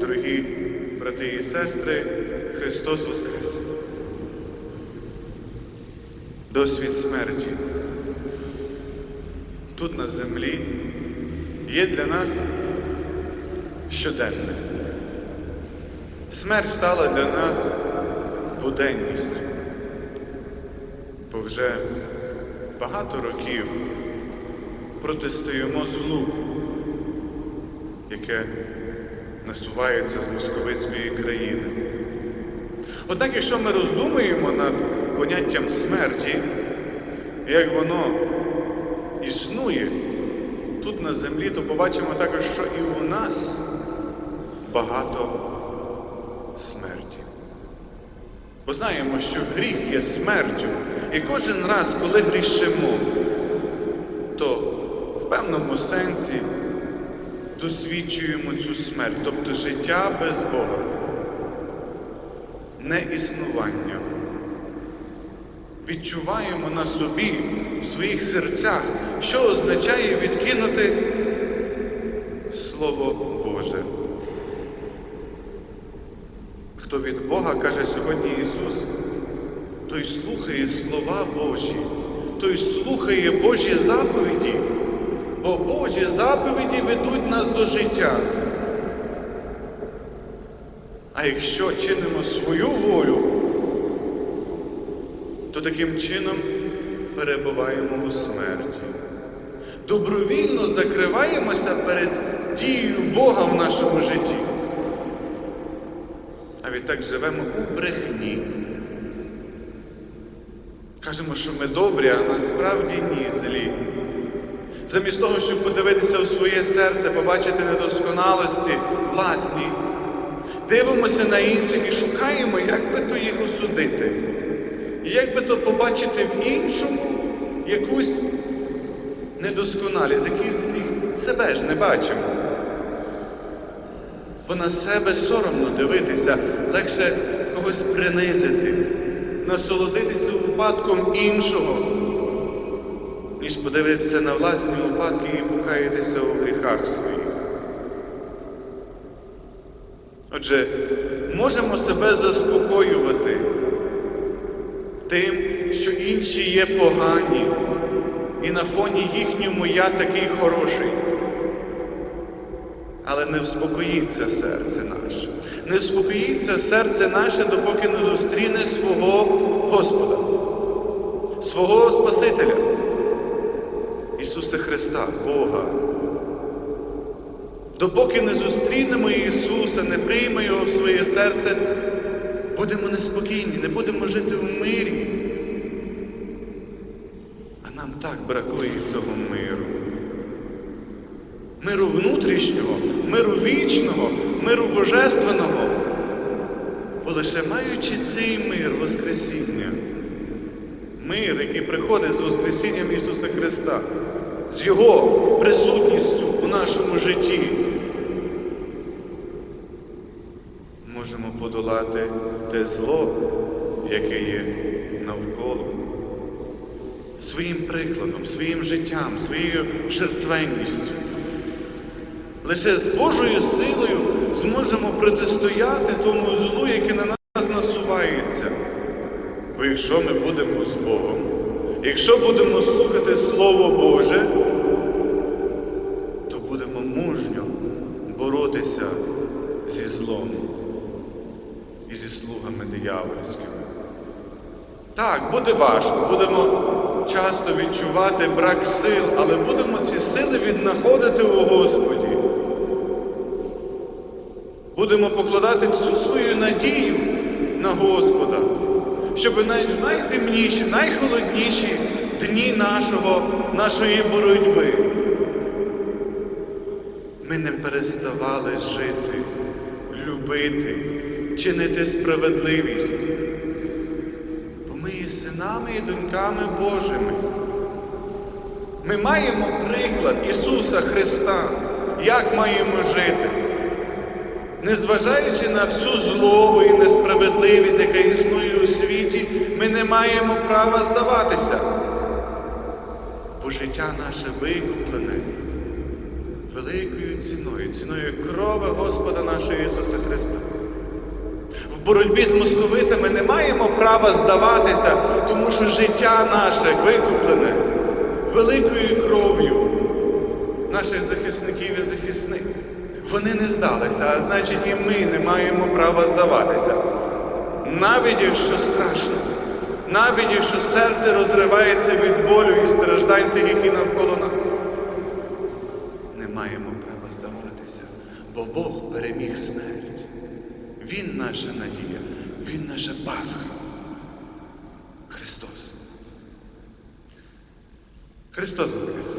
Дорогі брати і сестри, Христос Воскрес! Досвід смерті тут на землі є для нас щоденним. Смерть стала для нас буденністю, бо вже багато років протистоїмо злу, яке насувається з московицької країни. Однак, якщо ми роздумуємо над поняттям смерті, як воно існує тут на землі, то побачимо також, що і у нас багато смерті. Бо знаємо, що гріх є смертю, і кожен раз, коли грішимо, то в певному сенсі досвідчуємо цю смерть, тобто життя без Бога, неіснування. Відчуваємо на собі, в своїх серцях, що означає відкинути Слово Боже. Хто від Бога каже сьогодні Ісус, той слухає слова Божі, той слухає Божі заповіді, бо Божі заповіді ведуть нас до життя. А якщо чинимо свою волю, то таким чином перебуваємо у смерті. Добровільно закриваємося перед дією Бога в нашому житті. А відтак живемо у брехні. Кажемо, що ми добрі, а насправді ні, злі. Замість того, щоб подивитися в своє серце, побачити недосконалості власні, дивимося на інших і шукаємо, як би то їх осудити. І як би то побачити в іншому якусь недосконалість, гріх. Себе ж не бачимо. Бо на себе соромно дивитися, легше когось принизити, насолодитися випадком іншого, ніж подивитися на власні випадки і покаятися у гріхах своїх. Отже, можемо себе заспокоювати тим, що інші є погані, і на фоні їхньому я такий хороший. Але не вспокоїться серце наше. Не вспокоїться серце наше, допоки не зустріне свого Господа, свого Спасителя, Ісуса Христа, Бога. Допоки не зустрінемо Ісуса, не приймемо Його в своє серце, будемо неспокійні, не будемо жити в мирі. А нам так бракує цього миру. Миру внутрішнього, миру вічного, миру божественного. Бо лише маючи цей мир Воскресіння, мир, який приходить з Воскресінням Ісуса Христа, з Його присутністю у нашому житті, можемо подолати те зло, яке є навколо. Своїм прикладом, своїм життям, своєю жертвенністю. Лише з Божою силою зможемо протистояти тому злу, яке на нас насувається. Бо якщо ми будемо з Богом, якщо будемо слухати Слово Боже, то будемо мужньо боротися зі злом і зі слугами диявольськими. Так, буде важко, будемо часто відчувати брак сил, але будемо ці сили віднаходити у Господі. Будемо покладати всю свою надію на Господа, щоб навіть найтемніші, найхолодніші дні нашого, нашої боротьби ми не переставали жити, любити, чинити справедливість. Бо ми є синами і доньками Божими. Ми маємо приклад Ісуса Христа, як маємо жити. Незважаючи на всю злобу і несправедливість, яка існує у світі, ми не маємо права здаватися. Бо життя наше викуплене великою ціною, ціною крови Господа нашого Ісуса Христа. В боротьбі з московитами не маємо права здаватися, тому що життя наше викуплене великою кров'ю наших захисників. Вони не здалися, а значить і ми не маємо права здаватися. Навіть якщо страшно, навіть якщо серце розривається від болю і страждань тих, які навколо нас. Не маємо права здаватися, бо Бог переміг смерть. Він наша надія, Він наша Пасха. Христос. Христос Воскрес!